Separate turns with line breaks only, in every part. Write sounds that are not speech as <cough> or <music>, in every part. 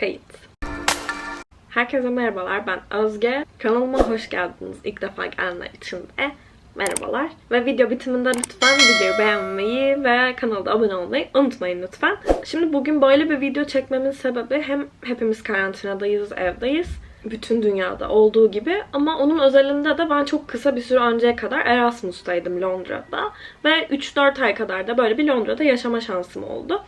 Kayıt. Herkese merhabalar. Ben Özge. Kanalıma hoş geldiniz. İlk defa gelenler için de merhabalar. Ve video bitiminde lütfen videoyu beğenmeyi ve kanalda abone olmayı unutmayın lütfen. Şimdi bugün böyle bir video çekmemin sebebi hem hepimiz karantinadayız, evdeyiz. Bütün dünyada olduğu gibi ama onun özelinde de ben çok kısa bir süre önceye kadar Erasmus'taydım Londra'da ve 3-4 ay kadar da böyle bir Londra'da yaşama şansım oldu.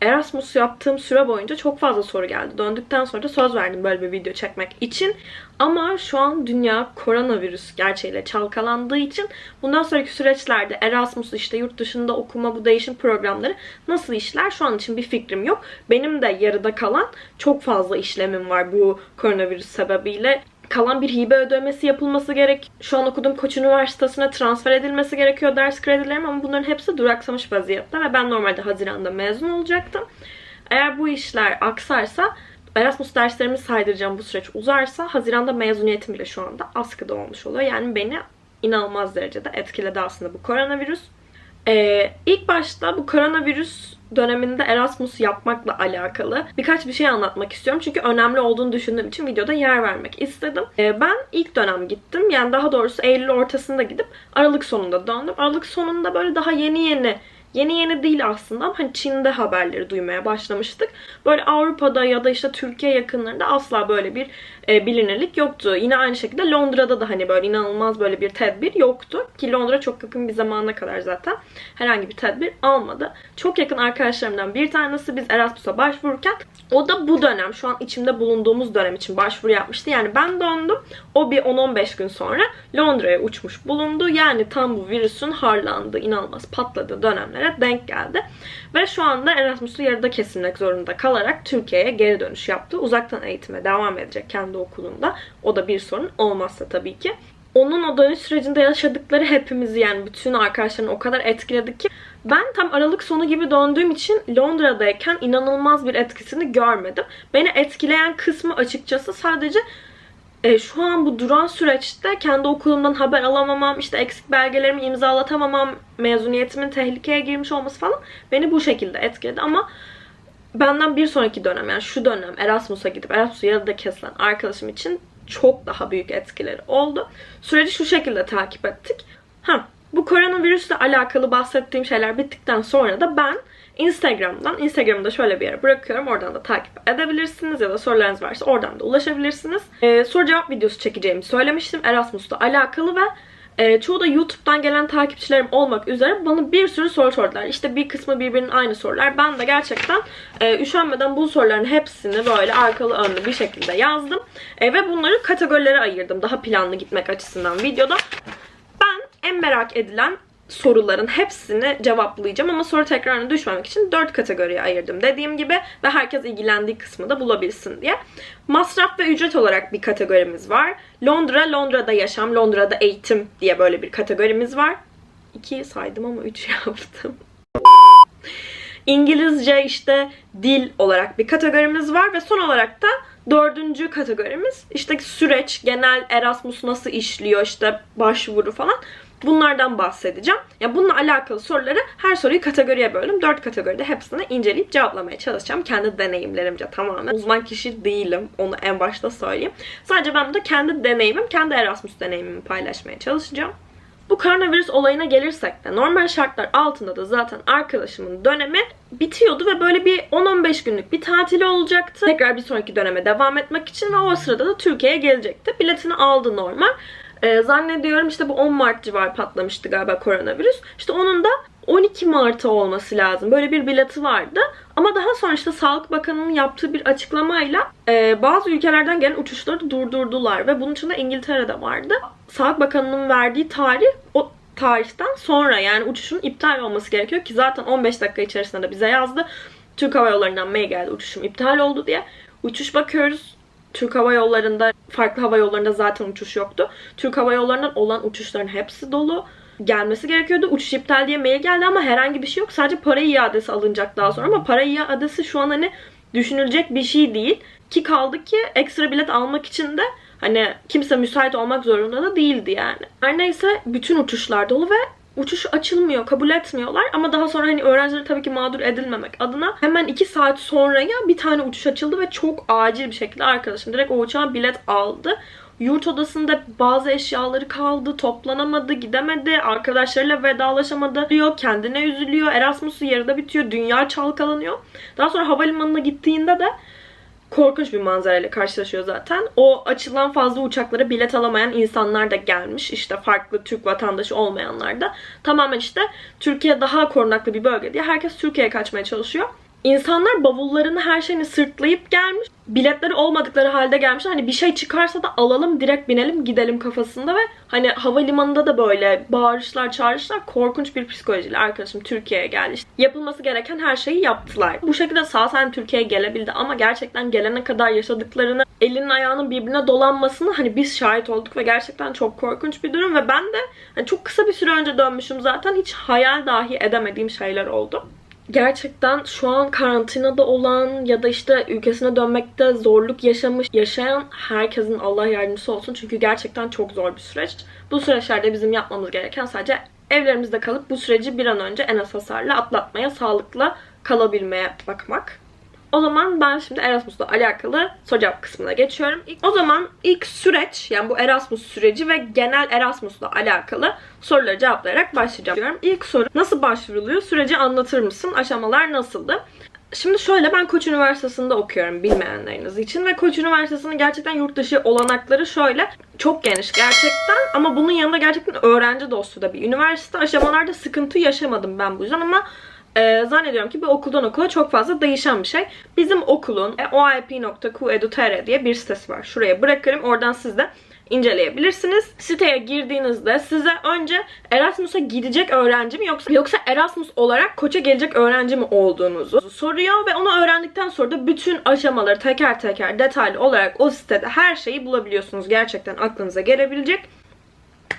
Erasmus yaptığım süre boyunca çok fazla soru geldi. Döndükten sonra da söz verdim böyle bir video çekmek için. Ama şu an dünya koronavirüs gerçeğiyle çalkalandığı için bundan sonraki süreçlerde Erasmus işte yurt dışında okuma bu değişim programları nasıl işler şu an için bir fikrim yok. Benim de yarıda kalan çok fazla işlemim var bu koronavirüs sebebiyle kalan bir hibe ödemesi yapılması gerek. Şu an okuduğum Koç Üniversitesi'ne transfer edilmesi gerekiyor ders kredilerim ama bunların hepsi duraksamış vaziyette ve ben normalde Haziran'da mezun olacaktım. Eğer bu işler aksarsa Erasmus derslerimi saydıracağım bu süreç uzarsa Haziran'da mezuniyetim bile şu anda askıda olmuş oluyor. Yani beni inanılmaz derecede etkiledi aslında bu koronavirüs. Ee, ilk başta bu koronavirüs döneminde Erasmus yapmakla alakalı birkaç bir şey anlatmak istiyorum. Çünkü önemli olduğunu düşündüğüm için videoda yer vermek istedim. Ee, ben ilk dönem gittim. Yani daha doğrusu Eylül ortasında gidip Aralık sonunda döndüm. Aralık sonunda böyle daha yeni yeni Yeni yeni değil aslında ama hani Çin'de haberleri duymaya başlamıştık. Böyle Avrupa'da ya da işte Türkiye yakınlarında asla böyle bir e, bilinirlik yoktu. Yine aynı şekilde Londra'da da hani böyle inanılmaz böyle bir tedbir yoktu. Ki Londra çok yakın bir zamana kadar zaten herhangi bir tedbir almadı. Çok yakın arkadaşlarımdan bir tanesi biz Erasmus'a başvururken o da bu dönem şu an içimde bulunduğumuz dönem için başvuru yapmıştı. Yani ben döndüm. O bir 10-15 gün sonra Londra'ya uçmuş bulundu. Yani tam bu virüsün harlandığı, inanılmaz patladığı dönemlere denk geldi. Ve şu anda Erasmus'u yarıda kesilmek zorunda kalarak Türkiye'ye geri dönüş yaptı. Uzaktan eğitime devam edecek kendi okulunda. O da bir sorun olmazsa tabii ki. Onun o dönüş sürecinde yaşadıkları hepimizi yani bütün arkadaşlarını o kadar etkiledi ki ben tam Aralık sonu gibi döndüğüm için Londra'dayken inanılmaz bir etkisini görmedim. Beni etkileyen kısmı açıkçası sadece e, şu an bu duran süreçte kendi okulumdan haber alamamam, işte eksik belgelerimi imzalatamamam, mezuniyetimin tehlikeye girmiş olması falan beni bu şekilde etkiledi ama benden bir sonraki dönem yani şu dönem Erasmus'a gidip Erasmus'u yarıda kesilen arkadaşım için çok daha büyük etkileri oldu. Süreci şu şekilde takip ettik. Ha, bu koronavirüsle alakalı bahsettiğim şeyler bittikten sonra da ben Instagram'dan, Instagram'da şöyle bir yere bırakıyorum. Oradan da takip edebilirsiniz ya da sorularınız varsa oradan da ulaşabilirsiniz. Ee, soru cevap videosu çekeceğimi söylemiştim Erasmus'la alakalı ve e, çoğu da YouTube'dan gelen takipçilerim olmak üzere bana bir sürü soru sordular. İşte bir kısmı birbirinin aynı sorular. Ben de gerçekten e, üşenmeden bu soruların hepsini böyle arkalı önlü bir şekilde yazdım. E, ve bunları kategorilere ayırdım. Daha planlı gitmek açısından videoda. Ben en merak edilen soruların hepsini cevaplayacağım ama soru tekrarına düşmemek için 4 kategoriye ayırdım dediğim gibi ve herkes ilgilendiği kısmı da bulabilsin diye. Masraf ve ücret olarak bir kategorimiz var. Londra, Londra'da yaşam, Londra'da eğitim diye böyle bir kategorimiz var. 2 saydım ama 3 <laughs> yaptım. İngilizce işte dil olarak bir kategorimiz var ve son olarak da dördüncü kategorimiz işte süreç, genel Erasmus nasıl işliyor, işte başvuru falan. Bunlardan bahsedeceğim. Ya bununla alakalı soruları her soruyu kategoriye böldüm. Dört kategoride hepsini inceleyip cevaplamaya çalışacağım. Kendi deneyimlerimce tamamen. Uzman kişi değilim. Onu en başta söyleyeyim. Sadece ben burada kendi deneyimim, kendi Erasmus deneyimimi paylaşmaya çalışacağım. Bu koronavirüs olayına gelirsek de normal şartlar altında da zaten arkadaşımın dönemi bitiyordu ve böyle bir 10-15 günlük bir tatili olacaktı. Tekrar bir sonraki döneme devam etmek için ve o sırada da Türkiye'ye gelecekti. Biletini aldı normal. Ee, zannediyorum işte bu 10 Mart civarı patlamıştı galiba koronavirüs. İşte onun da 12 Mart'a olması lazım. Böyle bir bileti vardı. Ama daha sonra işte Sağlık Bakanı'nın yaptığı bir açıklamayla e, bazı ülkelerden gelen uçuşları durdurdular. Ve bunun içinde İngiltere'de vardı. Sağlık Bakanı'nın verdiği tarih o tarihten sonra yani uçuşun iptal olması gerekiyor ki zaten 15 dakika içerisinde de bize yazdı. Türk Hava Yolları'ndan mail geldi uçuşum iptal oldu diye. Uçuş bakıyoruz. Türk Hava Yolları'nda, farklı hava yollarında zaten uçuş yoktu. Türk Hava Yolları'ndan olan uçuşların hepsi dolu. Gelmesi gerekiyordu. Uçuş iptal diye mail geldi ama herhangi bir şey yok. Sadece para iadesi alınacak daha sonra ama para iadesi şu an hani düşünülecek bir şey değil. Ki kaldı ki ekstra bilet almak için de hani kimse müsait olmak zorunda da değildi yani. Her neyse bütün uçuşlar dolu ve uçuş açılmıyor, kabul etmiyorlar ama daha sonra hani öğrencileri tabii ki mağdur edilmemek adına hemen 2 saat sonraya bir tane uçuş açıldı ve çok acil bir şekilde arkadaşım direkt o uçağa bilet aldı. Yurt odasında bazı eşyaları kaldı, toplanamadı, gidemedi, arkadaşlarıyla vedalaşamadı diyor, kendine üzülüyor, Erasmus'u yarıda bitiyor, dünya çalkalanıyor. Daha sonra havalimanına gittiğinde de korkunç bir manzarayla karşılaşıyor zaten. O açılan fazla uçaklara bilet alamayan insanlar da gelmiş. İşte farklı Türk vatandaşı olmayanlar da. Tamamen işte Türkiye daha korunaklı bir bölge diye herkes Türkiye'ye kaçmaya çalışıyor. İnsanlar bavullarını her şeyini sırtlayıp gelmiş. Biletleri olmadıkları halde gelmişler. Hani bir şey çıkarsa da alalım direkt binelim gidelim kafasında ve hani havalimanında da böyle bağırışlar çağrışlar korkunç bir psikolojiyle arkadaşım Türkiye'ye geldi. İşte yapılması gereken her şeyi yaptılar. Bu şekilde sağ salim Türkiye'ye gelebildi ama gerçekten gelene kadar yaşadıklarını elinin ayağının birbirine dolanmasını hani biz şahit olduk ve gerçekten çok korkunç bir durum ve ben de hani çok kısa bir süre önce dönmüşüm zaten hiç hayal dahi edemediğim şeyler oldu gerçekten şu an karantinada olan ya da işte ülkesine dönmekte zorluk yaşamış, yaşayan herkesin Allah yardımcısı olsun. Çünkü gerçekten çok zor bir süreç. Bu süreçlerde bizim yapmamız gereken sadece evlerimizde kalıp bu süreci bir an önce en az hasarla atlatmaya, sağlıklı kalabilmeye bakmak. O zaman ben şimdi Erasmus'la alakalı soru cevap kısmına geçiyorum. O zaman ilk süreç yani bu Erasmus süreci ve genel Erasmus'la alakalı soruları cevaplayarak başlayacağım. İlk soru nasıl başvuruluyor? Süreci anlatır mısın? Aşamalar nasıldı? Şimdi şöyle ben Koç Üniversitesi'nde okuyorum bilmeyenleriniz için ve Koç Üniversitesi'nin gerçekten yurt dışı olanakları şöyle çok geniş gerçekten ama bunun yanında gerçekten öğrenci dostu da bir üniversite. Aşamalarda sıkıntı yaşamadım ben bu yüzden ama e, zannediyorum ki bir okuldan okula çok fazla değişen bir şey. Bizim okulun e, oip.qedu.tr diye bir sitesi var. Şuraya bırakırım. Oradan siz de inceleyebilirsiniz. Siteye girdiğinizde size önce Erasmus'a gidecek öğrenci mi yoksa yoksa Erasmus olarak Koç'a gelecek öğrenci mi olduğunuzu soruyor ve onu öğrendikten sonra da bütün aşamaları teker teker detaylı olarak o sitede her şeyi bulabiliyorsunuz. Gerçekten aklınıza gelebilecek.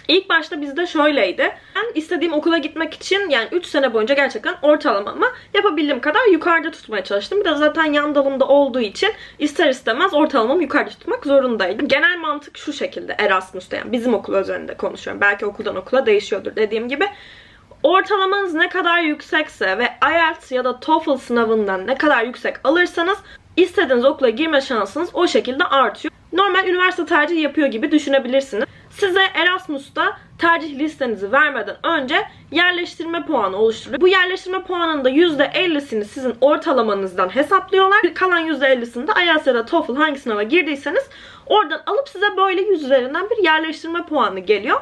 İlk başta bizde şöyleydi. Ben istediğim okula gitmek için yani 3 sene boyunca gerçekten ortalamamı yapabildiğim kadar yukarıda tutmaya çalıştım. Bir de zaten yan dalımda olduğu için ister istemez ortalamamı yukarıda tutmak zorundaydım. Genel mantık şu şekilde Erasmus'ta yani bizim okul özelinde konuşuyorum. Belki okuldan okula değişiyordur dediğim gibi. Ortalamanız ne kadar yüksekse ve IELTS ya da TOEFL sınavından ne kadar yüksek alırsanız istediğiniz okula girme şansınız o şekilde artıyor. Normal üniversite tercihi yapıyor gibi düşünebilirsiniz. Size Erasmus'ta tercih listenizi vermeden önce yerleştirme puanı oluşturuyor. Bu yerleştirme puanının da %50'sini sizin ortalamanızdan hesaplıyorlar. Kalan %50'sini de IELTS ya da TOEFL hangi sınava girdiyseniz oradan alıp size böyle 100 üzerinden bir yerleştirme puanı geliyor.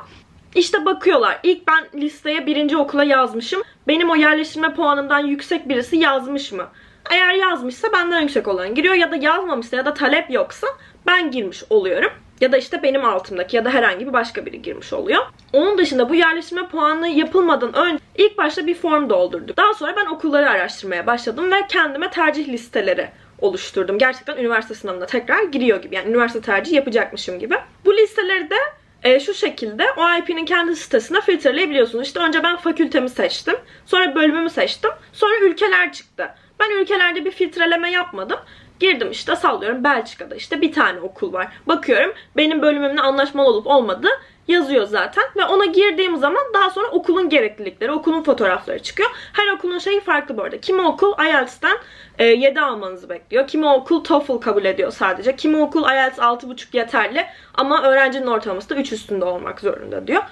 İşte bakıyorlar. İlk ben listeye birinci okula yazmışım. Benim o yerleştirme puanımdan yüksek birisi yazmış mı? Eğer yazmışsa benden yüksek olan giriyor ya da yazmamışsa ya da talep yoksa ben girmiş oluyorum. Ya da işte benim altımdaki ya da herhangi bir başka biri girmiş oluyor. Onun dışında bu yerleştirme puanı yapılmadan önce ilk başta bir form doldurduk. Daha sonra ben okulları araştırmaya başladım ve kendime tercih listeleri oluşturdum. Gerçekten üniversite sınavına tekrar giriyor gibi. Yani üniversite tercihi yapacakmışım gibi. Bu listeleri de e, şu şekilde OIP'nin kendi sitesine filtreleyebiliyorsunuz. İşte önce ben fakültemi seçtim. Sonra bölümümü seçtim. Sonra ülkeler çıktı. Ben ülkelerde bir filtreleme yapmadım. Girdim işte sallıyorum Belçika'da işte bir tane okul var. Bakıyorum benim bölümümle anlaşmalı olup olmadığı yazıyor zaten. Ve ona girdiğim zaman daha sonra okulun gereklilikleri, okulun fotoğrafları çıkıyor. Her okulun şeyi farklı bu arada. Kimi okul IELTS'ten e, 7 almanızı bekliyor. Kimi okul TOEFL kabul ediyor sadece. Kimi okul IELTS 6.5 yeterli ama öğrencinin ortalaması da 3 üstünde olmak zorunda diyor.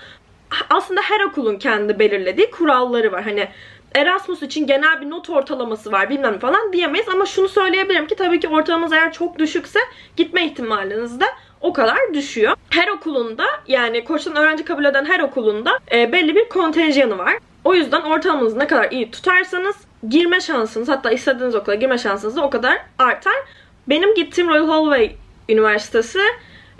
Aslında her okulun kendi belirlediği kuralları var. Hani Erasmus için genel bir not ortalaması var bilmem falan diyemeyiz ama şunu söyleyebilirim ki tabii ki ortalamanız eğer çok düşükse gitme ihtimaliniz de o kadar düşüyor. Her okulunda yani koçtan öğrenci kabul eden her okulunda e, belli bir kontenjanı var. O yüzden ortalamanızı ne kadar iyi tutarsanız girme şansınız hatta istediğiniz okula girme şansınız da o kadar artar. Benim gittiğim Royal Holloway Üniversitesi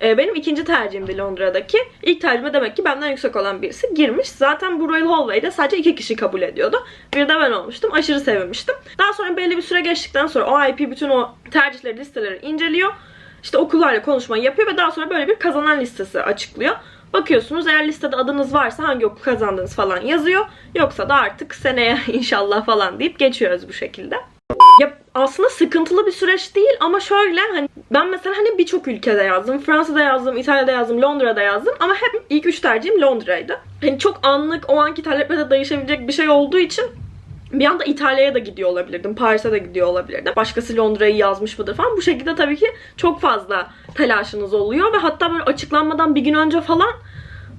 e, benim ikinci tercihimdi Londra'daki. İlk tercihime demek ki benden yüksek olan birisi girmiş. Zaten bu Royal Holloway'de sadece iki kişi kabul ediyordu. Bir de ben olmuştum. Aşırı sevmiştim. Daha sonra belli bir süre geçtikten sonra OIP bütün o tercihleri, listeleri inceliyor. İşte okullarla konuşma yapıyor ve daha sonra böyle bir kazanan listesi açıklıyor. Bakıyorsunuz eğer listede adınız varsa hangi okul kazandınız falan yazıyor. Yoksa da artık seneye <laughs> inşallah falan deyip geçiyoruz bu şekilde. Ya aslında sıkıntılı bir süreç değil ama şöyle hani ben mesela hani birçok ülkede yazdım. Fransa'da yazdım, İtalya'da yazdım, Londra'da yazdım ama hep ilk üç tercihim Londra'ydı. Hani çok anlık o anki taleplere değişebilecek bir şey olduğu için bir anda İtalya'ya da gidiyor olabilirdim. Paris'e de gidiyor olabilirdim. Başkası Londra'yı yazmış mıdır falan. Bu şekilde tabii ki çok fazla telaşınız oluyor ve hatta böyle açıklanmadan bir gün önce falan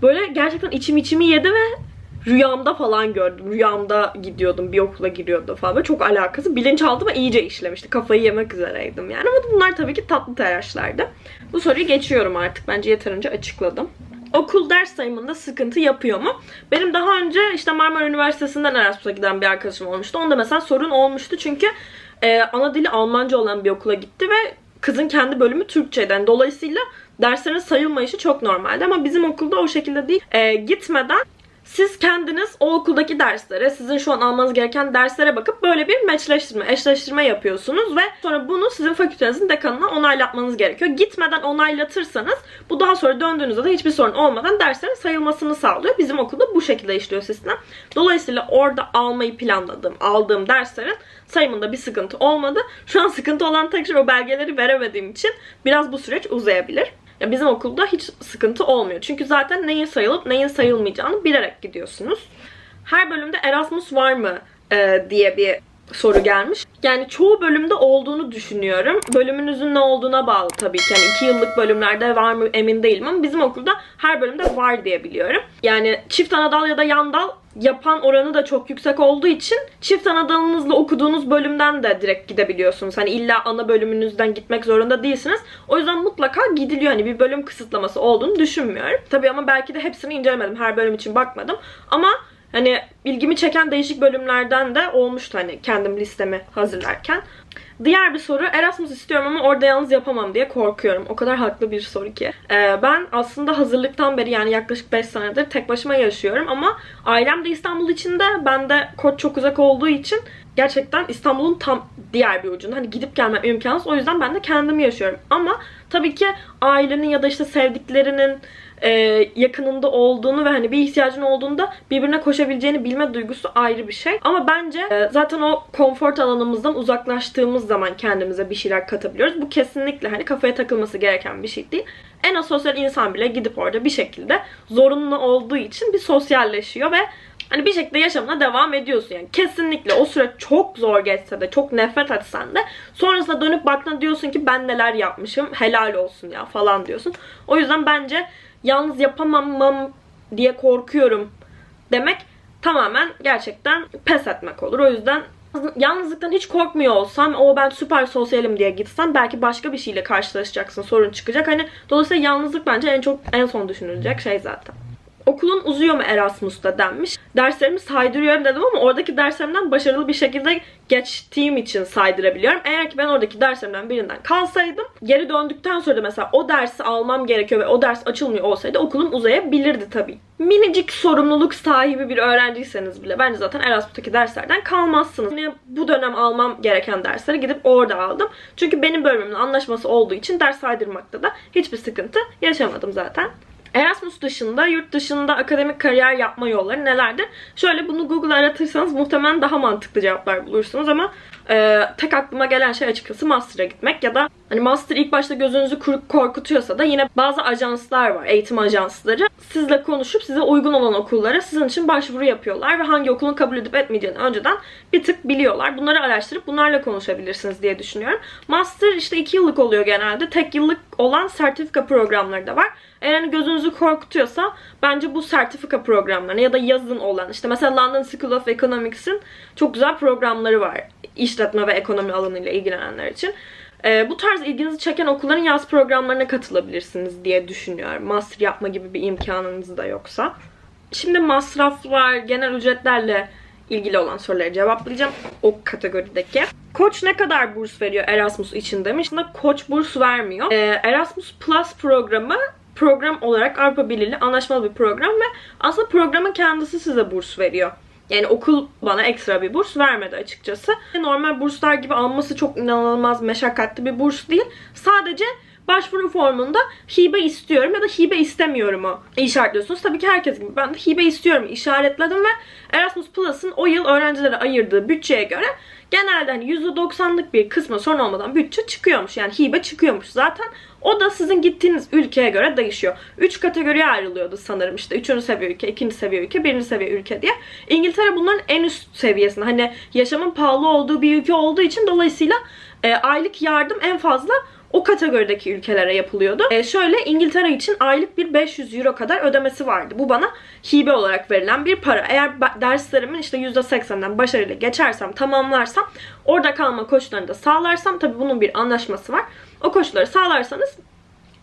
böyle gerçekten içim içimi yedi ve rüyamda falan gördüm. Rüyamda gidiyordum, bir okula giriyordum falan. Böyle çok alakası. Bilinçaltıma iyice işlemişti. Kafayı yemek üzereydim yani. Ama bunlar tabii ki tatlı telaşlardı. Bu soruyu geçiyorum artık. Bence yeterince açıkladım. Okul ders sayımında sıkıntı yapıyor mu? Benim daha önce işte Marmara Üniversitesi'nden Erasmus'a giden bir arkadaşım olmuştu. Onda mesela sorun olmuştu çünkü e, ana dili Almanca olan bir okula gitti ve kızın kendi bölümü Türkçeydi. Yani dolayısıyla derslerin sayılmayışı çok normaldi ama bizim okulda o şekilde değil. E, gitmeden siz kendiniz o okuldaki derslere, sizin şu an almanız gereken derslere bakıp böyle bir meçleştirme, eşleştirme yapıyorsunuz ve sonra bunu sizin fakültenizin dekanına onaylatmanız gerekiyor. Gitmeden onaylatırsanız bu daha sonra döndüğünüzde de hiçbir sorun olmadan derslerin sayılmasını sağlıyor. Bizim okulda bu şekilde işliyor sistem. Dolayısıyla orada almayı planladığım, aldığım derslerin sayımında bir sıkıntı olmadı. Şu an sıkıntı olan tek şey o belgeleri veremediğim için biraz bu süreç uzayabilir. Ya bizim okulda hiç sıkıntı olmuyor. Çünkü zaten neyin sayılıp neyin sayılmayacağını bilerek gidiyorsunuz. Her bölümde Erasmus var mı e, diye bir soru gelmiş. Yani çoğu bölümde olduğunu düşünüyorum. Bölümünüzün ne olduğuna bağlı tabii ki. Yani iki yıllık bölümlerde var mı emin değilim ama bizim okulda her bölümde var diye biliyorum. Yani çift anadal ya da yandal yapan oranı da çok yüksek olduğu için çift anadalınızla okuduğunuz bölümden de direkt gidebiliyorsunuz. Hani illa ana bölümünüzden gitmek zorunda değilsiniz. O yüzden mutlaka gidiliyor. Hani bir bölüm kısıtlaması olduğunu düşünmüyorum. Tabii ama belki de hepsini incelemedim. Her bölüm için bakmadım. Ama Hani ilgimi çeken değişik bölümlerden de olmuştu hani kendim listemi hazırlarken. Diğer bir soru Erasmus istiyorum ama orada yalnız yapamam diye korkuyorum. O kadar haklı bir soru ki. Ee, ben aslında hazırlıktan beri yani yaklaşık 5 senedir tek başıma yaşıyorum ama ailem de İstanbul içinde. Ben de Koç çok uzak olduğu için gerçekten İstanbul'un tam diğer bir ucunda. Hani gidip gelmem imkansız. O yüzden ben de kendim yaşıyorum. Ama tabii ki ailenin ya da işte sevdiklerinin e, yakınında olduğunu ve hani bir ihtiyacın olduğunda birbirine koşabileceğini bilme duygusu ayrı bir şey. Ama bence e, zaten o konfor alanımızdan uzaklaştığımız zaman kendimize bir şeyler katabiliyoruz. Bu kesinlikle hani kafaya takılması gereken bir şey değil. En asosyal insan bile gidip orada bir şekilde zorunlu olduğu için bir sosyalleşiyor ve hani bir şekilde yaşamına devam ediyorsun yani. Kesinlikle o süre çok zor geçse de, çok nefret etsen de sonrasında dönüp baktığında diyorsun ki ben neler yapmışım, helal olsun ya falan diyorsun. O yüzden bence yalnız yapamamam diye korkuyorum demek tamamen gerçekten pes etmek olur. O yüzden yalnızlıktan hiç korkmuyor olsam o ben süper sosyalim diye gitsem belki başka bir şeyle karşılaşacaksın sorun çıkacak. Hani dolayısıyla yalnızlık bence en çok en son düşünülecek şey zaten. Okulun uzuyor mu Erasmus'ta denmiş. Derslerimi saydırıyorum dedim ama oradaki derslerimden başarılı bir şekilde geçtiğim için saydırabiliyorum. Eğer ki ben oradaki derslerimden birinden kalsaydım geri döndükten sonra da mesela o dersi almam gerekiyor ve o ders açılmıyor olsaydı okulum uzayabilirdi tabii. Minicik sorumluluk sahibi bir öğrenciyseniz bile bence zaten Erasmus'taki derslerden kalmazsınız. Yani bu dönem almam gereken dersleri gidip orada aldım. Çünkü benim bölümümün anlaşması olduğu için ders saydırmakta da hiçbir sıkıntı yaşamadım zaten. Erasmus dışında, yurt dışında akademik kariyer yapma yolları nelerdir? Şöyle bunu Google aratırsanız muhtemelen daha mantıklı cevaplar bulursunuz ama e, tek aklıma gelen şey açıkçası master'a gitmek ya da hani master ilk başta gözünüzü korkutuyorsa da yine bazı ajanslar var, eğitim ajansları. Sizle konuşup size uygun olan okullara sizin için başvuru yapıyorlar ve hangi okulun kabul edip etmeyeceğini önceden bir tık biliyorlar. Bunları araştırıp bunlarla konuşabilirsiniz diye düşünüyorum. Master işte 2 yıllık oluyor genelde. Tek yıllık olan sertifika programları da var. Eğer hani gözünüzü korkutuyorsa bence bu sertifika programlarına ya da yazın olan işte mesela London School of Economics'in çok güzel programları var. İşletme ve ekonomi alanıyla ilgilenenler için. Ee, bu tarz ilginizi çeken okulların yaz programlarına katılabilirsiniz diye düşünüyorum. Master yapma gibi bir imkanınız da yoksa. Şimdi masraflar, genel ücretlerle ilgili olan soruları cevaplayacağım. O kategorideki. Koç ne kadar burs veriyor Erasmus için demiş. Aslında Koç burs vermiyor. Ee, Erasmus Plus programı program olarak Avrupa Birliği anlaşmalı bir program ve aslında programın kendisi size burs veriyor. Yani okul bana ekstra bir burs vermedi açıkçası. Normal burslar gibi alması çok inanılmaz meşakkatli bir burs değil. Sadece başvuru formunda hibe istiyorum ya da hibe istemiyorum o işaretliyorsunuz. Tabii ki herkes gibi ben de hibe istiyorum işaretledim ve Erasmus Plus'ın o yıl öğrencilere ayırdığı bütçeye göre genelde hani %90'lık bir kısmı son olmadan bütçe çıkıyormuş. Yani hibe çıkıyormuş zaten. O da sizin gittiğiniz ülkeye göre değişiyor. Üç kategoriye ayrılıyordu sanırım işte. Üçüncü seviye ülke, ikinci seviye ülke, birinci seviye ülke diye. İngiltere bunların en üst seviyesinde. Hani yaşamın pahalı olduğu bir ülke olduğu için dolayısıyla e, aylık yardım en fazla o kategorideki ülkelere yapılıyordu. E, şöyle İngiltere için aylık bir 500 euro kadar ödemesi vardı. Bu bana hibe olarak verilen bir para. Eğer derslerimin işte %80'den başarıyla geçersem, tamamlarsam, orada kalma koşullarını da sağlarsam, tabii bunun bir anlaşması var. O koşulları sağlarsanız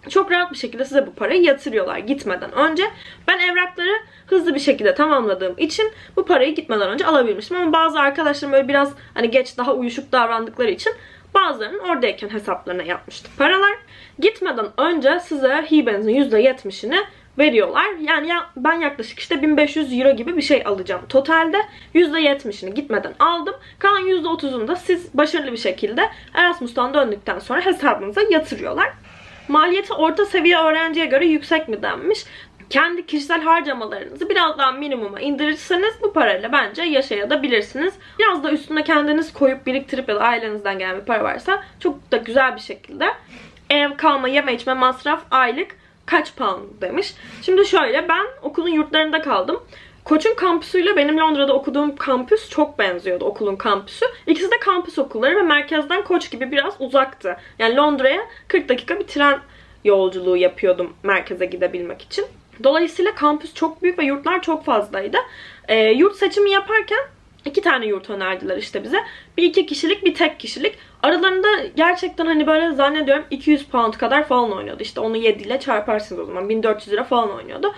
çok rahat bir şekilde size bu parayı yatırıyorlar gitmeden önce. Ben evrakları hızlı bir şekilde tamamladığım için bu parayı gitmeden önce alabilmiştim. Ama bazı arkadaşlarım böyle biraz hani geç daha uyuşuk davrandıkları için bazılarının oradayken hesaplarına yapmıştı paralar. Gitmeden önce size hibenizin %70'ini veriyorlar. Yani ya, ben yaklaşık işte 1500 euro gibi bir şey alacağım totalde. %70'ini gitmeden aldım. Kalan %30'unu da siz başarılı bir şekilde Erasmus'tan döndükten sonra hesabınıza yatırıyorlar. Maliyeti orta seviye öğrenciye göre yüksek mi denmiş? Kendi kişisel harcamalarınızı biraz daha minimuma indirirseniz bu parayla bence yaşayabilirsiniz. Biraz da üstüne kendiniz koyup biriktirip ya da ailenizden gelen bir para varsa çok da güzel bir şekilde ev, kalma, yeme içme masraf aylık kaç pound demiş. Şimdi şöyle ben okulun yurtlarında kaldım. Koç'un kampüsüyle benim Londra'da okuduğum kampüs çok benziyordu okulun kampüsü. İkisi de kampüs okulları ve merkezden Koç gibi biraz uzaktı. Yani Londra'ya 40 dakika bir tren yolculuğu yapıyordum merkeze gidebilmek için. Dolayısıyla kampüs çok büyük ve yurtlar çok fazlaydı. E, yurt seçimi yaparken iki tane yurt önerdiler işte bize. Bir iki kişilik bir tek kişilik. Aralarında gerçekten hani böyle zannediyorum 200 pound kadar falan oynuyordu. İşte onu 7 ile çarparsınız o zaman 1400 lira falan oynuyordu.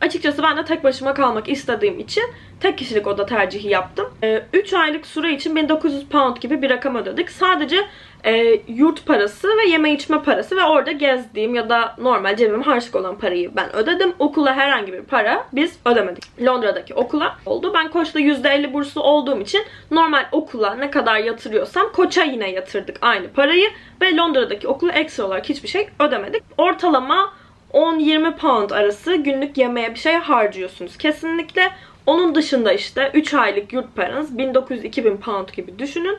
Açıkçası ben de tek başıma kalmak istediğim için tek kişilik oda tercihi yaptım. 3 ee, aylık süre için 1900 pound gibi bir rakam ödedik. Sadece e, yurt parası ve yeme içme parası ve orada gezdiğim ya da normal cebime harçlık olan parayı ben ödedim. Okula herhangi bir para biz ödemedik. Londra'daki okula oldu. Ben Koç'ta %50 burslu olduğum için normal okula ne kadar yatırıyorsam Koç'a yine yatırdık aynı parayı ve Londra'daki okula ekstra olarak hiçbir şey ödemedik. Ortalama 10-20 pound arası günlük yemeğe bir şey harcıyorsunuz. Kesinlikle onun dışında işte 3 aylık yurt paranız 1900-2000 pound gibi düşünün.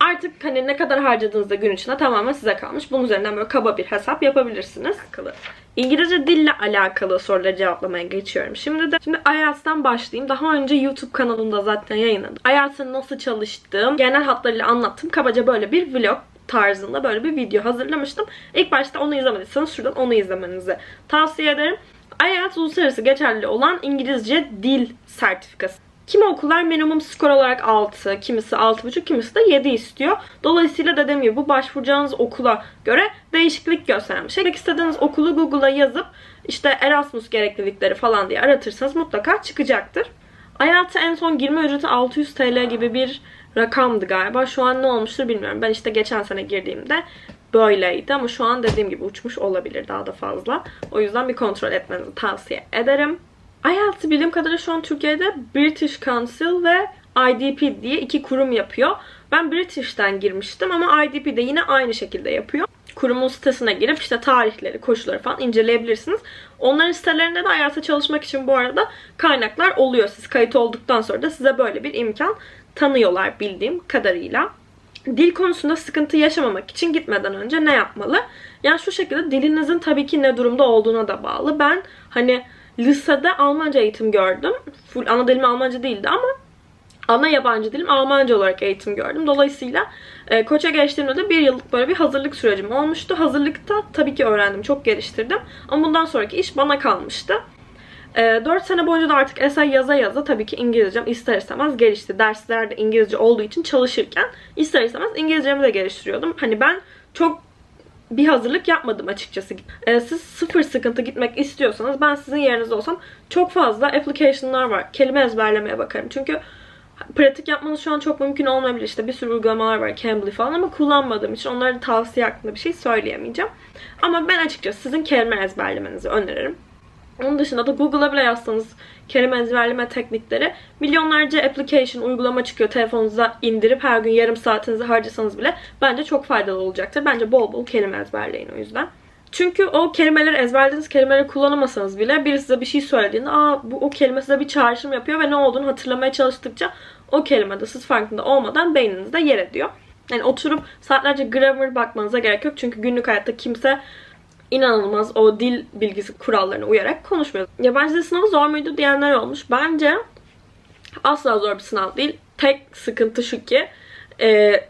Artık hani ne kadar harcadığınızda gün içinde tamamen size kalmış. Bunun üzerinden böyle kaba bir hesap yapabilirsiniz. İngilizce dille alakalı soruları cevaplamaya geçiyorum. Şimdi de şimdi IELTS'ten başlayayım. Daha önce YouTube kanalımda zaten yayınladım. IELTS'ın nasıl çalıştığım genel hatlarıyla anlattım. Kabaca böyle bir vlog tarzında böyle bir video hazırlamıştım. İlk başta onu izlemediyseniz şuradan onu izlemenizi tavsiye ederim. IELTS uluslararası geçerli olan İngilizce dil sertifikası. Kimi okullar minimum skor olarak 6, kimisi 6,5, kimisi de 7 istiyor. Dolayısıyla dediğim gibi bu başvuracağınız okula göre değişiklik gösteren bir şey. İstediğiniz okulu Google'a yazıp işte Erasmus gereklilikleri falan diye aratırsanız mutlaka çıkacaktır. IELTS'e en son girme ücreti 600 TL gibi bir rakamdı galiba. Şu an ne olmuştur bilmiyorum. Ben işte geçen sene girdiğimde böyleydi ama şu an dediğim gibi uçmuş olabilir daha da fazla. O yüzden bir kontrol etmenizi tavsiye ederim. IELTS'i bildiğim kadarıyla şu an Türkiye'de British Council ve IDP diye iki kurum yapıyor. Ben British'ten girmiştim ama IDP de yine aynı şekilde yapıyor. Kurumun sitesine girip işte tarihleri, koşulları falan inceleyebilirsiniz. Onların sitelerinde de IELTS'e çalışmak için bu arada kaynaklar oluyor. Siz kayıt olduktan sonra da size böyle bir imkan tanıyorlar bildiğim kadarıyla. Dil konusunda sıkıntı yaşamamak için gitmeden önce ne yapmalı? Yani şu şekilde dilinizin tabii ki ne durumda olduğuna da bağlı. Ben hani lisede Almanca eğitim gördüm. Full ana dilim Almanca değildi ama ana yabancı dilim Almanca olarak eğitim gördüm. Dolayısıyla e, koça geçtiğimde de bir yıllık böyle bir hazırlık sürecim olmuştu. Hazırlıkta tabii ki öğrendim, çok geliştirdim. Ama bundan sonraki iş bana kalmıştı. E, 4 sene boyunca da artık essay yaza yaza tabii ki İngilizcem ister istemez gelişti. Derslerde İngilizce olduğu için çalışırken ister istemez İngilizcemi de geliştiriyordum. Hani ben çok bir hazırlık yapmadım açıkçası. Ee, siz sıfır sıkıntı gitmek istiyorsanız ben sizin yerinizde olsam çok fazla application'lar var. Kelime ezberlemeye bakarım. Çünkü pratik yapmanız şu an çok mümkün olmayabilir. İşte bir sürü uygulamalar var. Cambly falan ama kullanmadığım için onların tavsiye hakkında bir şey söyleyemeyeceğim. Ama ben açıkçası sizin kelime ezberlemenizi öneririm. Onun dışında da Google'a bile yazsanız kelime ezberleme teknikleri milyonlarca application, uygulama çıkıyor telefonunuza indirip her gün yarım saatinizi harcasanız bile bence çok faydalı olacaktır. Bence bol bol kelime ezberleyin o yüzden. Çünkü o kelimeleri ezberlediğiniz kelimeleri kullanamasanız bile biri size bir şey söylediğinde aa bu o kelime size bir çağrışım yapıyor ve ne olduğunu hatırlamaya çalıştıkça o kelime de siz farkında olmadan beyninizde yer ediyor. Yani oturup saatlerce grammar bakmanıza gerek yok. Çünkü günlük hayatta kimse inanılmaz o dil bilgisi kurallarına uyarak konuşmuyor. Yabancı dil sınavı zor muydu diyenler olmuş. Bence asla zor bir sınav değil. Tek sıkıntı şu ki e,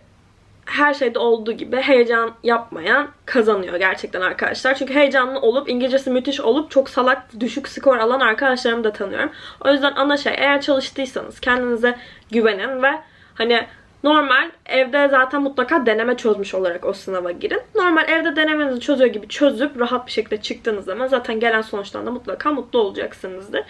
her şeyde olduğu gibi heyecan yapmayan kazanıyor gerçekten arkadaşlar. Çünkü heyecanlı olup İngilizcesi müthiş olup çok salak düşük skor alan arkadaşlarımı da tanıyorum. O yüzden ana şey eğer çalıştıysanız kendinize güvenin ve hani Normal evde zaten mutlaka deneme çözmüş olarak o sınava girin. Normal evde denemenizi çözüyor gibi çözüp rahat bir şekilde çıktığınız zaman zaten gelen sonuçtan da mutlaka mutlu olacaksınızdır.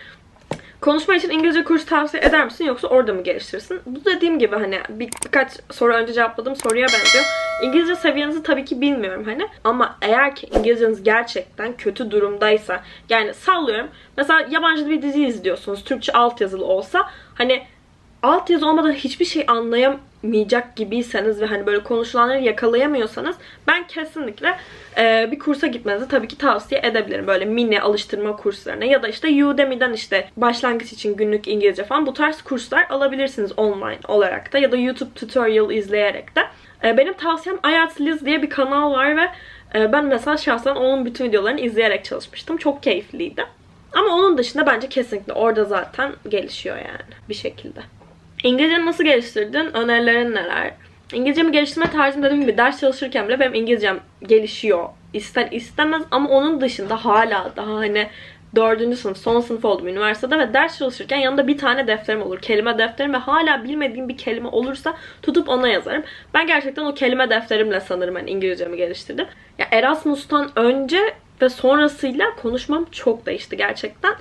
Konuşma için İngilizce kurs tavsiye eder misin yoksa orada mı geliştirirsin? Bu dediğim gibi hani bir, birkaç soru önce cevapladığım soruya benziyor. İngilizce seviyenizi tabii ki bilmiyorum hani ama eğer ki İngilizceniz gerçekten kötü durumdaysa yani sallıyorum mesela yabancı bir dizi izliyorsunuz Türkçe altyazılı olsa hani altyazı olmadan hiçbir şey anlayamayacak gibiyseniz ve hani böyle konuşulanları yakalayamıyorsanız ben kesinlikle e, bir kursa gitmenizi tabii ki tavsiye edebilirim. Böyle mini alıştırma kurslarına ya da işte Udemy'den işte başlangıç için günlük İngilizce falan bu tarz kurslar alabilirsiniz online olarak da ya da YouTube tutorial izleyerek de. E, benim tavsiyem IELTS Liz diye bir kanal var ve e, ben mesela şahsen onun bütün videolarını izleyerek çalışmıştım. Çok keyifliydi. Ama onun dışında bence kesinlikle orada zaten gelişiyor yani bir şekilde. İngilizceni nasıl geliştirdin? Önerilerin neler? İngilizcemi geliştirme tarzım dediğim gibi ders çalışırken bile benim İngilizcem gelişiyor. İster istemez ama onun dışında hala daha hani dördüncü sınıf, son sınıf oldum üniversitede ve ders çalışırken yanında bir tane defterim olur. Kelime defterim ve hala bilmediğim bir kelime olursa tutup ona yazarım. Ben gerçekten o kelime defterimle sanırım hani İngilizcemi geliştirdim. Ya Erasmus'tan önce ve sonrasıyla konuşmam çok değişti gerçekten.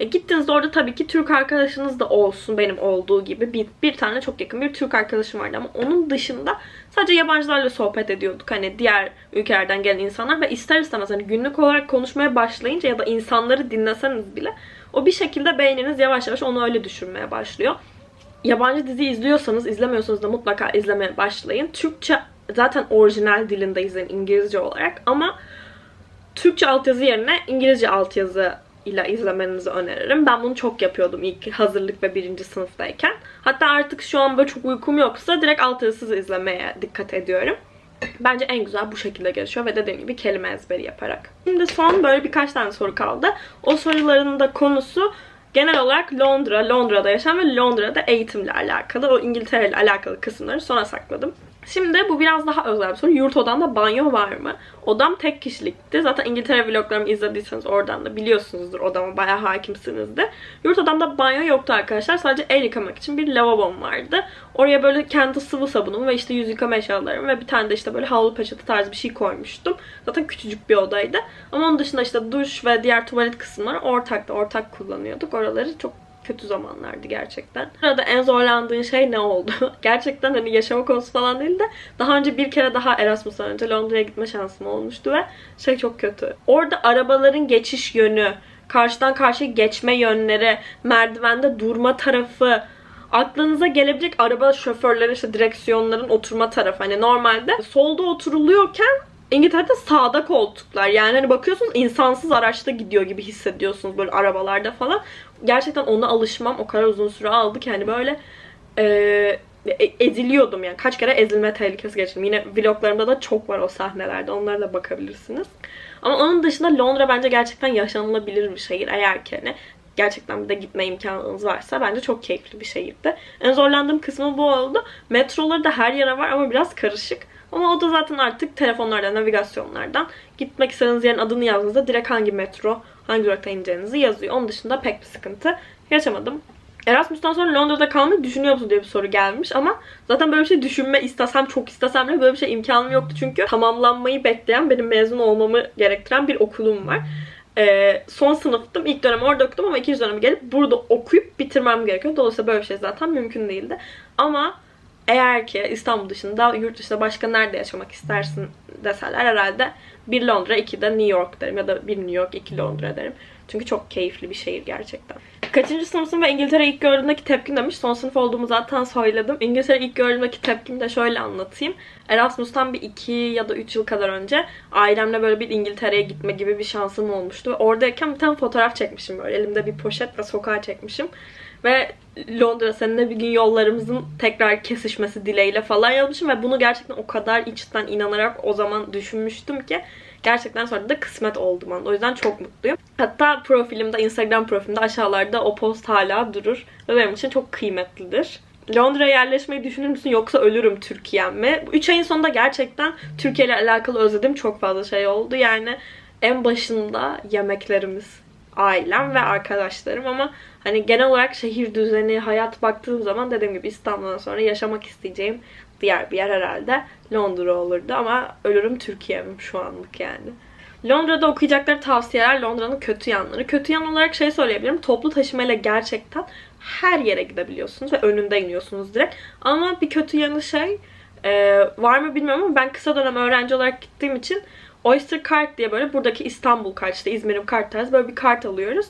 E, gittiğinizde orada tabii ki Türk arkadaşınız da olsun benim olduğu gibi. Bir, bir tane çok yakın bir Türk arkadaşım vardı ama onun dışında sadece yabancılarla sohbet ediyorduk. Hani diğer ülkelerden gelen insanlar ve ister istemez hani günlük olarak konuşmaya başlayınca ya da insanları dinleseniz bile o bir şekilde beyniniz yavaş yavaş onu öyle düşünmeye başlıyor. Yabancı dizi izliyorsanız, izlemiyorsanız da mutlaka izlemeye başlayın. Türkçe zaten orijinal dilinde izleyin İngilizce olarak ama Türkçe altyazı yerine İngilizce altyazı ile izlemenizi öneririm. Ben bunu çok yapıyordum ilk hazırlık ve birinci sınıftayken. Hatta artık şu an böyle çok uykum yoksa direkt altyazısız izlemeye dikkat ediyorum. Bence en güzel bu şekilde gelişiyor ve dediğim gibi kelime ezberi yaparak. Şimdi son böyle birkaç tane soru kaldı. O soruların da konusu genel olarak Londra, Londra'da yaşam ve Londra'da eğitimle alakalı. O İngiltere ile alakalı kısımları sona sakladım. Şimdi bu biraz daha özel bir soru. Yurt odamda banyo var mı? Odam tek kişilikti. Zaten İngiltere vloglarımı izlediyseniz oradan da biliyorsunuzdur odama bayağı hakimsinizdir. Yurt odamda banyo yoktu arkadaşlar. Sadece el yıkamak için bir lavabom vardı. Oraya böyle kendi sıvı sabunum ve işte yüz yıkama eşyalarım ve bir tane de işte böyle havlu peçete tarzı bir şey koymuştum. Zaten küçücük bir odaydı. Ama onun dışında işte duş ve diğer tuvalet kısımları ortakta. Ortak kullanıyorduk. Oraları çok kötü zamanlardı gerçekten. Burada en zorlandığın şey ne oldu? <laughs> gerçekten hani yaşama konusu falan değil de daha önce bir kere daha Erasmus'tan önce Londra'ya gitme şansım olmuştu ve şey çok kötü. Orada arabaların geçiş yönü, karşıdan karşıya geçme yönleri, merdivende durma tarafı, aklınıza gelebilecek araba şoförleri işte direksiyonların oturma tarafı. Hani normalde solda oturuluyorken İngiltere'de sağda koltuklar. Yani hani bakıyorsunuz insansız araçta gidiyor gibi hissediyorsunuz böyle arabalarda falan. Gerçekten ona alışmam o kadar uzun süre aldı ki hani böyle e, e, eziliyordum yani. Kaç kere ezilme tehlikesi geçirdim. Yine vloglarımda da çok var o sahnelerde. Onlara da bakabilirsiniz. Ama onun dışında Londra bence gerçekten yaşanılabilir bir şehir. Eğer ki hani gerçekten bir de gitme imkanınız varsa bence çok keyifli bir şehirdi. En zorlandığım kısmı bu oldu. Metroları da her yere var ama biraz karışık. Ama o da zaten artık telefonlardan, navigasyonlardan gitmek istediğiniz yerin adını yazdığınızda direkt hangi metro, hangi durakta ineceğinizi yazıyor. Onun dışında pek bir sıkıntı yaşamadım. Erasmus'tan sonra Londra'da kalmayı düşünüyor musun diye bir soru gelmiş ama zaten böyle bir şey düşünme istesem çok istesem de böyle bir şey imkanım yoktu çünkü tamamlanmayı bekleyen benim mezun olmamı gerektiren bir okulum var. Ee, son sınıftım. ilk dönem orada okudum ama ikinci dönemi gelip burada okuyup bitirmem gerekiyor. Dolayısıyla böyle bir şey zaten mümkün değildi. Ama eğer ki İstanbul dışında, yurt dışında başka nerede yaşamak istersin deseler herhalde bir Londra, iki de New York derim ya da bir New York, iki Londra derim. Çünkü çok keyifli bir şehir gerçekten. Kaçıncı sınıfsın ve İngiltere ilk gördüğümdeki tepkin demiş. Son sınıf olduğumu zaten söyledim. İngiltere ilk gördüğümdeki tepkimi de şöyle anlatayım. Erasmus'tan bir iki ya da üç yıl kadar önce ailemle böyle bir İngiltere'ye gitme gibi bir şansım olmuştu. Oradayken bir tane fotoğraf çekmişim böyle. Elimde bir poşet ve sokağa çekmişim. Ve Londra seninle bir gün yollarımızın tekrar kesişmesi dileğiyle falan yazmışım. Ve bunu gerçekten o kadar içten inanarak o zaman düşünmüştüm ki gerçekten sonra da kısmet oldu bana. O yüzden çok mutluyum. Hatta profilimde, Instagram profilimde aşağılarda o post hala durur. Ve benim için çok kıymetlidir. Londra'ya yerleşmeyi düşünür müsün yoksa ölürüm Türkiye'm mi? 3 ayın sonunda gerçekten Türkiye ile alakalı özlediğim çok fazla şey oldu. Yani en başında yemeklerimiz, ailem ve arkadaşlarım ama hani genel olarak şehir düzeni, hayat baktığım zaman dediğim gibi İstanbul'dan sonra yaşamak isteyeceğim diğer bir yer herhalde Londra olurdu ama ölürüm Türkiye'm şu anlık yani. Londra'da okuyacakları tavsiyeler Londra'nın kötü yanları. Kötü yan olarak şey söyleyebilirim. Toplu taşımayla gerçekten her yere gidebiliyorsunuz ve önünde iniyorsunuz direkt. Ama bir kötü yanı şey var mı bilmiyorum ama ben kısa dönem öğrenci olarak gittiğim için Oyster Card diye böyle buradaki İstanbul kart işte İzmir'in kart tarzı böyle bir kart alıyoruz.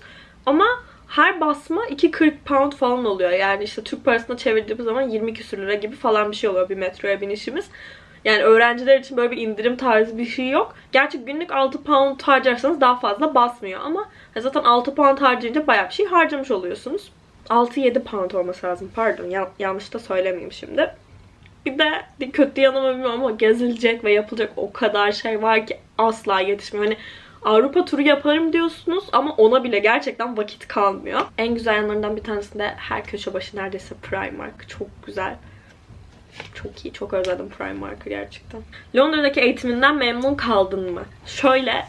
Ama her basma 2.40 pound falan oluyor. Yani işte Türk parasına çevirdiğimiz zaman 20 küsür lira gibi falan bir şey oluyor bir metroya binişimiz. Yani öğrenciler için böyle bir indirim tarzı bir şey yok. Gerçi günlük 6 pound harcarsanız daha fazla basmıyor ama zaten 6 pound harcayınca bayağı bir şey harcamış oluyorsunuz. 6-7 pound olması lazım pardon ya- yanlış da söylemeyeyim şimdi. Bir de kötü yanımı bilmiyorum ama gezilecek ve yapılacak o kadar şey var ki asla yetişmiyor. Hani Avrupa turu yaparım diyorsunuz ama ona bile gerçekten vakit kalmıyor. En güzel yanlarından bir tanesi de her köşe başı neredeyse Primark. Çok güzel. Çok iyi. Çok özledim Primark'ı gerçekten. Londra'daki eğitiminden memnun kaldın mı? Şöyle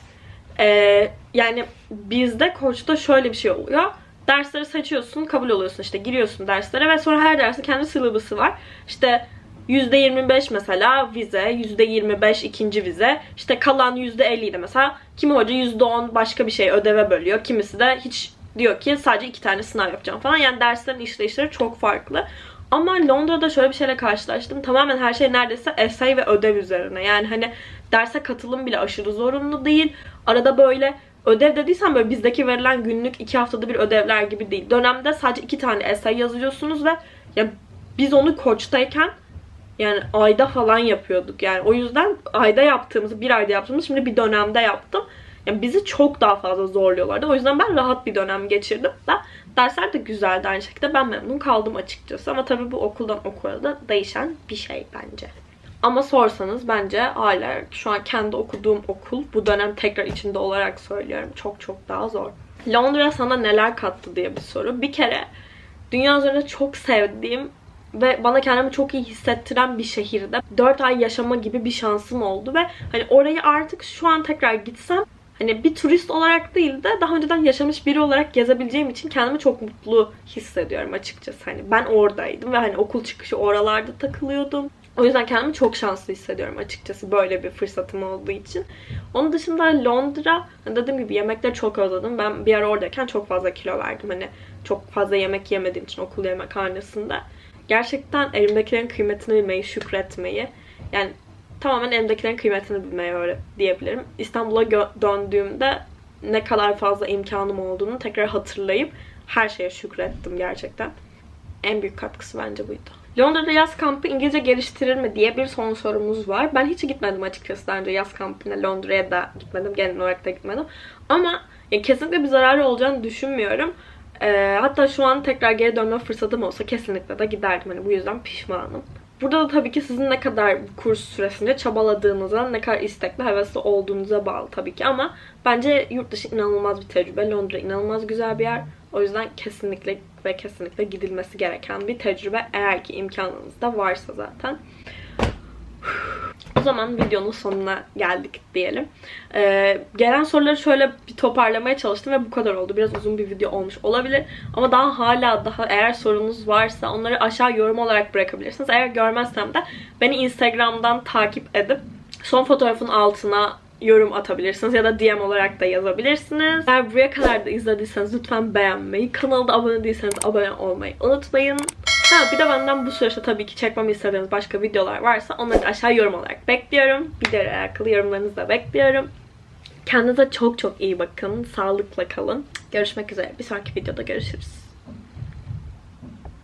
e, yani bizde Koç'ta şöyle bir şey oluyor. Dersleri seçiyorsun, kabul oluyorsun işte giriyorsun derslere ve sonra her dersin kendi syllabus'ı var. İşte %25 mesela vize, %25 ikinci vize. İşte kalan %50 de mesela kimi hoca %10 başka bir şey ödeve bölüyor. Kimisi de hiç diyor ki sadece iki tane sınav yapacağım falan. Yani derslerin işleyişleri çok farklı. Ama Londra'da şöyle bir şeyle karşılaştım. Tamamen her şey neredeyse essay ve ödev üzerine. Yani hani derse katılım bile aşırı zorunlu değil. Arada böyle ödev dediysen böyle bizdeki verilen günlük iki haftada bir ödevler gibi değil. Dönemde sadece iki tane essay yazıyorsunuz ve ya biz onu koçtayken yani ayda falan yapıyorduk. Yani o yüzden ayda yaptığımız, bir ayda yaptığımız şimdi bir dönemde yaptım. Yani bizi çok daha fazla zorluyorlardı. O yüzden ben rahat bir dönem geçirdim. Da dersler de güzeldi aynı şekilde. Ben memnun kaldım açıkçası. Ama tabii bu okuldan okula da değişen bir şey bence. Ama sorsanız bence hala şu an kendi okuduğum okul bu dönem tekrar içinde olarak söylüyorum. Çok çok daha zor. Londra sana neler kattı diye bir soru. Bir kere dünya üzerinde çok sevdiğim ve bana kendimi çok iyi hissettiren bir şehirde 4 ay yaşama gibi bir şansım oldu ve hani orayı artık şu an tekrar gitsem hani bir turist olarak değil de daha önceden yaşamış biri olarak gezebileceğim için kendimi çok mutlu hissediyorum açıkçası. Hani ben oradaydım ve hani okul çıkışı oralarda takılıyordum. O yüzden kendimi çok şanslı hissediyorum açıkçası böyle bir fırsatım olduğu için. Onun dışında Londra, hani dediğim gibi yemekleri çok özledim. Ben bir ara oradayken çok fazla kilo verdim. Hani çok fazla yemek yemediğim için okul yemekhanesinde. Gerçekten elimdekilerin kıymetini bilmeyi, şükretmeyi. Yani tamamen elimdekilerin kıymetini bilmeyi öyle diyebilirim. İstanbul'a döndüğümde ne kadar fazla imkanım olduğunu tekrar hatırlayıp her şeye şükrettim gerçekten. En büyük katkısı bence buydu. Londra'da yaz kampı İngilizce geliştirir mi diye bir son sorumuz var. Ben hiç gitmedim açıkçası daha önce yaz kampına. Londra'ya da gitmedim. Genel olarak da gitmedim. Ama ya kesinlikle bir zararı olacağını düşünmüyorum. Ee, hatta şu an tekrar geri dönme fırsatım olsa kesinlikle de giderdim. Hani bu yüzden pişmanım. Burada da tabii ki sizin ne kadar kurs süresince çabaladığınıza, ne kadar istekli, hevesli olduğunuza bağlı tabii ki ama bence yurt dışı inanılmaz bir tecrübe. Londra inanılmaz güzel bir yer. O yüzden kesinlikle ve kesinlikle gidilmesi gereken bir tecrübe eğer ki imkanınız da varsa zaten. Zaman videonun sonuna geldik diyelim. Ee, gelen soruları şöyle bir toparlamaya çalıştım ve bu kadar oldu. Biraz uzun bir video olmuş olabilir. Ama daha hala daha eğer sorunuz varsa onları aşağı yorum olarak bırakabilirsiniz. Eğer görmezsem de beni Instagram'dan takip edip son fotoğrafın altına yorum atabilirsiniz ya da DM olarak da yazabilirsiniz. Eğer buraya kadar da izlediyseniz lütfen beğenmeyi, kanalda abone değilseniz abone olmayı unutmayın. Ha bir de benden bu süreçte tabii ki çekmemi istediğiniz başka videolar varsa onları da aşağı yorum olarak bekliyorum. Videoyla alakalı yorumlarınızı da bekliyorum. Kendinize çok çok iyi bakın. Sağlıkla kalın. Görüşmek üzere. Bir sonraki videoda görüşürüz.